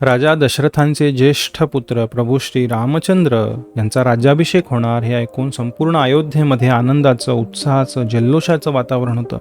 राजा दशरथांचे ज्येष्ठ पुत्र प्रभू श्री रामचंद्र यांचा राज्याभिषेक होणार हे ऐकून संपूर्ण अयोध्येमध्ये आनंदाचं उत्साहाचं जल्लोषाचं वातावरण होतं.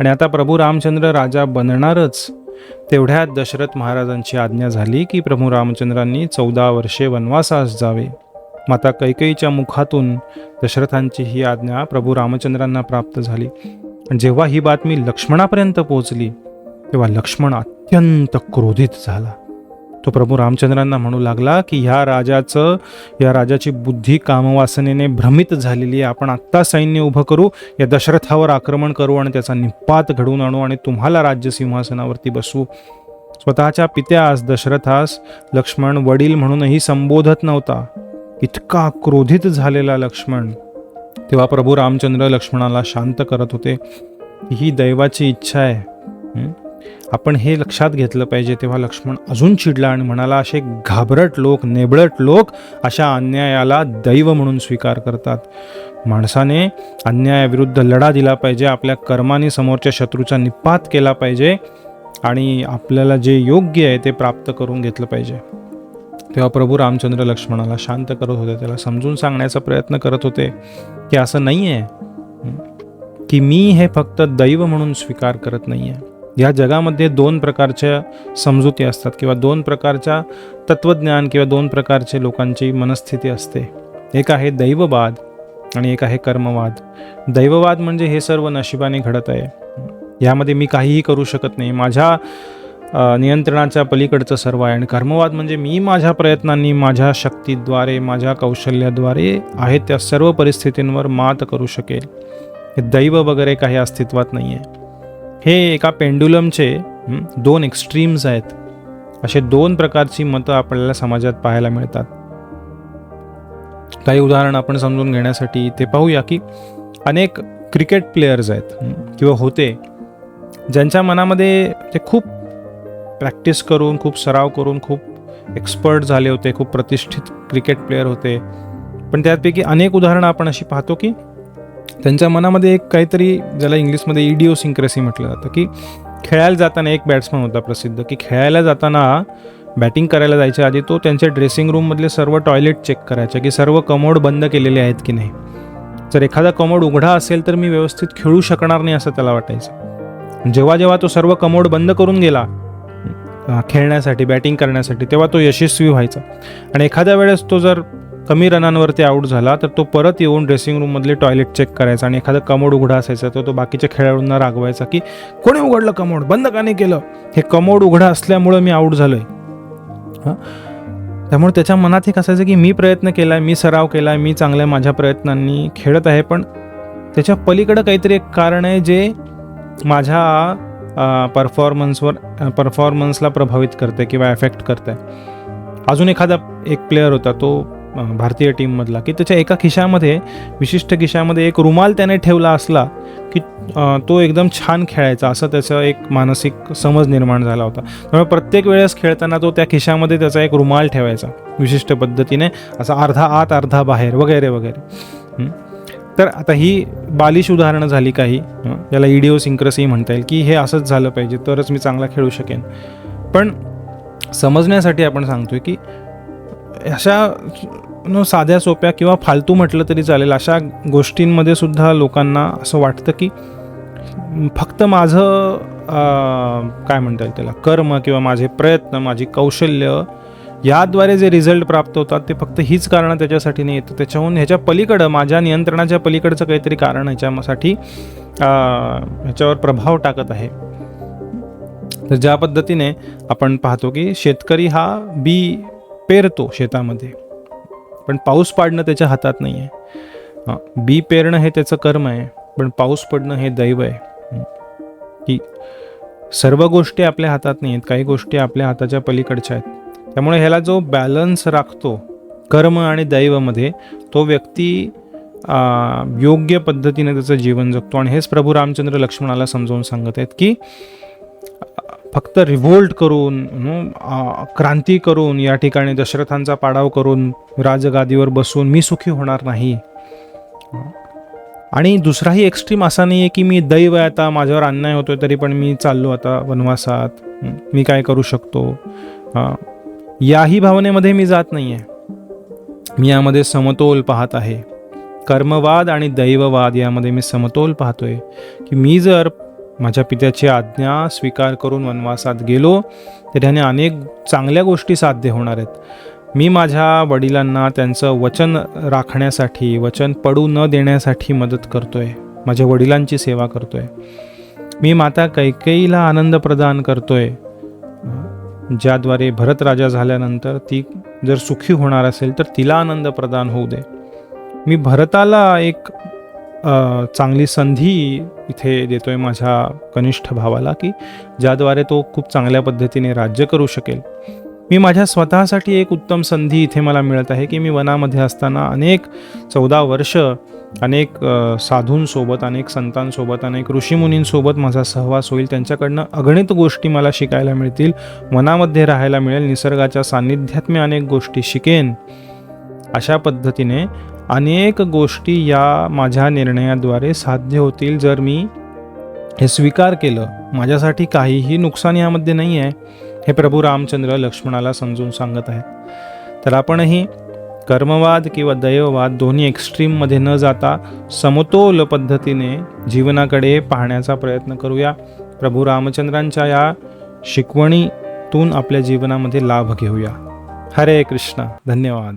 आणि आता प्रभू रामचंद्र राजा बनणारच तेवढ्यात दशरथ महाराजांची आज्ञा झाली की प्रभू रामचंद्रांनी चौदा वर्षे वनवासास जावे. माता कैकेईच्या मुखातून दशरथांची ही आज्ञा प्रभू रामचंद्रांना प्राप्त झाली. जेव्हा ही बातमी लक्ष्मणापर्यंत पोहोचली तेव्हा लक्ष्मण अत्यंत क्रोधित झाला. तो प्रभू रामचंद्रांना म्हणू लागला की ह्या राजाचं या राजाची बुद्धी कामवासनेने भ्रमित झालेली आहे. आपण आत्ता सैन्य उभं करू या दशरथावर आक्रमण करू आणि त्याचा निपात घडवून आणू आणि तुम्हाला राज्य सिंहासनावरती बसू स्वतःच्या पित्यास दशरथास लक्ष्मण वडील म्हणूनही संबोधत नव्हता. इतका क्रोधित झालेला लक्ष्मण. तेव्हा प्रभू रामचंद्र लक्ष्मणाला शांत करत होते ही दैवाची इच्छा आहे. आपण हे लक्षात घेतलं पाहिजे तेव्हा लक्ष्मण अजून चिडला आणि म्हणाला असे घाबरट लोक नेबळट लोक अशा अन्यायाला दैव म्हणून स्वीकार करतात. माणसाने अन्यायाविरुद्ध लढा दिला पाहिजे आपल्या कर्माने समोरच्या शत्रूचा निपात केला पाहिजे आणि आपल्याला जे योग्य आहे ते प्राप्त करून घेतलं पाहिजे. तेव्हा प्रभू रामचंद्र लक्ष्मणाला शांत करत होते. त्याला समजून सांगण्याचा प्रयत्न करत होते की असं नाही आहे की मी हे फक्त दैव म्हणून स्वीकार करत नाही आहे या जगामध्ये दोन प्रकारच्या समजुती असतात किंवा दोन प्रकारच्या तत्त्वज्ञान किंवा दोन प्रकारचे लोकांची मनस्थिती असते. एक आहे दैववाद आणि एक आहे कर्मवाद. दैववाद म्हणजे हे सर्व नशिबाने घडत आहे. यामध्ये मी काहीही करू शकत नाही. माझ्या नियंत्रणाच्या पलीकडचं सर्व आहे आणि कर्मवाद म्हणजे मी माझ्या प्रयत्नांनी माझ्या शक्तीद्वारे माझ्या कौशल्याद्वारे आहे त्या सर्व परिस्थितींवर मात करू शकेल. हे दैव वगैरे काही अस्तित्वात नाही आहे हे एका पेंडुलमचे दोन एक्स्ट्रीम्स आहेत. असे दोन प्रकारची मतं आपल्याला समाजात पाहायला मिळतात. काही उदाहरण आपण समजून घेण्यासाठी ते पाहूया की अनेक क्रिकेट प्लेयर्स आहेत किंवा होते ज्यांच्या मनामध्ये ते खूप प्रॅक्टिस करून खूप सराव करून खूप एक्सपर्ट झाले होते खूप प्रतिष्ठित क्रिकेट प्लेयर होते. पण त्यापैकी अनेक उदाहरणं आपण अशी पाहतो की त्यांच्या मनामध्ये एक काहीतरी ज्याला इंग्लिशमध्ये इडिओसिंक्रेसी म्हटलं जातं की खेळायला जाताना एक बॅट्समन होता प्रसिद्ध की खेळायला जाताना बॅटिंग करायला जायच्या आधी तो त्यांच्या ड्रेसिंग रूममधले सर्व टॉयलेट चेक करायचा की सर्व कमोड बंद केलेले आहेत की नाही. जर एखादा कमोड उघडा असेल तर मी व्यवस्थित खेळू शकणार नाही असं त्याला वाटायचं. जेव्हा जेव्हा तो सर्व कमोड बंद करून गेला खेळण्यासाठी बॅटिंग करण्यासाठी तेव्हा तो यशस्वी व्हायचा. आणि एखाद्या वेळेस तो जर कमी रनांवरती आऊट झाला तर तो परत येऊन ड्रेसिंग रूममधले टॉयलेट चेक करायचा आणि एखादा कमोड उघडा असायचा तर तो बाकीच्या खेळाडूंना रागवायचा की कोणी उघडलं कमोड? बंद का नाही केलं? हे कमोड उघडा असल्यामुळं मी आऊट झालोय. हां? त्यामुळे त्याच्या मनात एक असायचं की मी प्रयत्न केला आहे मी सराव केला आहे मी चांगल्या माझ्या प्रयत्नांनी खेळत आहे पण त्याच्या पलीकडं काहीतरी एक कारण आहे जे माझ्या परफॉर्मन्सवर परफॉर्मन्सला प्रभावित करते किंवा एफेक्ट करते अजून एखादा एक प्लेअर होता तो भारतीय टीममधला की त्याच्या एका खिशामध्ये विशिष्ट खिशामध्ये एक रुमाल त्याने ठेवला असला की तो एकदम छान खेळायचा असं त्याचं एक मानसिक समज निर्माण झाला होता. त्यामुळे प्रत्येक वेळेस खेळताना तो त्या खिशामध्ये त्याचा एक रुमाल ठेवायचा विशिष्ट पद्धतीने असा अर्धा आत अर्धा बाहेर वगैरे वगैरे. तर आता ही बालिश उदाहरणं झाली काही याला याला इडिओसिंक्रसी म्हणता येईल की हे असंच झालं पाहिजे तरच मी चांगला खेळू शकेन. पण समजण्यासाठी आपण सांगतोय की अशा नो साध्या सोप्या किंवा फालतू म्हटलं तरी चालेल. अशा गोष्टींमध्ये सुद्धा लोकांना असं वाटतं की फक्त माझं काय म्हणता येईल त्याला कर्म किंवा माझे प्रयत्न माझी कौशल्य याद्वारे जे रिझल्ट प्राप्त होतात ते फक्त हीच कारणं त्याच्यासाठी नाही येतं. त्याच्याहून ह्याच्या पलीकडं माझ्या नियंत्रणाच्या पलीकडचं काहीतरी कारण ह्याच्यासाठी ह्याच्यावर प्रभाव टाकत आहे. तर ज्या पद्धतीने आपण पाहतो की शेतकरी हा बी पेरतो शेतामध्ये. पण पाऊस पाडणं त्याच्या हातात नाही आहे हां बी पेरणं हे त्याचं कर्म आहे पण पाऊस पडणं हे दैव आहे. की सर्व गोष्टी आपल्या हातात नाही आहेत काही गोष्टी आपल्या हाताच्या पलीकडच्या आहेत. त्यामुळे ह्याला जो बॅलन्स राखतो कर्म आणि दैवमध्ये तो व्यक्ती योग्य पद्धतीने त्याचं जीवन जगतो. आणि हेच प्रभू रामचंद्र लक्ष्मणाला समजावून सांगत आहेत की फक्त रिव्होल्ट करून क्रांती करून या ठिकाणी दशरथांचा पाडाव करून राजगादीवर बसून मी सुखी होणार नाही. आणि दुसराही एक्स्ट्रीम असा नाही आहे की मी दैव आहे आता माझ्यावर अन्याय होतोय तरी पण मी चाललो आता वनवासात. मी काय करू शकतो? याही भावनेमध्ये मी जात नाही आहे मी यामध्ये समतोल पाहत आहे. कर्मवाद आणि दैववाद यामध्ये मी समतोल पाहतोय. की मी जर माझ्या पित्याची आज्ञा स्वीकार करून वनवासात गेलो तर त्याने अनेक चांगल्या गोष्टी साध्य होणार आहेत. मी माझ्या वडिलांना त्यांचं वचन राखण्यासाठी वचन पडू न देण्यासाठी मदत करतोय. माझ्या वडिलांची सेवा करतोय. मी माता कैकेईला आनंद प्रदान करतोय. ज्याद्वारे भरत राजा झाल्यानंतर ती जर सुखी होणार असेल तर तिला आनंद प्रदान होऊ दे. मी भरताला एक चांगली संधी इथे देतो आहे माझ्या कनिष्ठ भावाला की ज्याद्वारे तो खूप चांगल्या पद्धतीने राज्य करू शकेल. मी माझ्या स्वतःसाठी एक उत्तम संधी इथे मला मिळत आहे की मी वनामध्ये असताना अनेक चौदा वर्ष अनेक साधूंसोबत अनेक संतांसोबत अनेक ऋषीमुनींसोबत माझा सहवास होईल. त्यांच्याकडनं अगणित गोष्टी मला शिकायला मिळतील. वनामध्ये राहायला मिळेल. निसर्गाच्या सान्निध्यात मी अनेक गोष्टी शिकेन. अशा पद्धतीने अनेक गोष्टी या माझ्या निर्णयाद्वारे साध्य होतील जर मी हे स्वीकार केलं. माझ्यासाठी काहीही नुकसान यामध्ये नाही आहे हे प्रभू रामचंद्र लक्ष्मणाला समजून सांगत आहेत. तर आपणही कर्मवाद किंवा दैववाद दोन्ही एक्स्ट्रीममध्ये न जाता समतोल पद्धतीने जीवनाकडे पाहण्याचा प्रयत्न करूया. प्रभू रामचंद्रांच्या या शिकवणीतून आपल्या जीवनामध्ये लाभ घेऊया. हरे कृष्ण. धन्यवाद.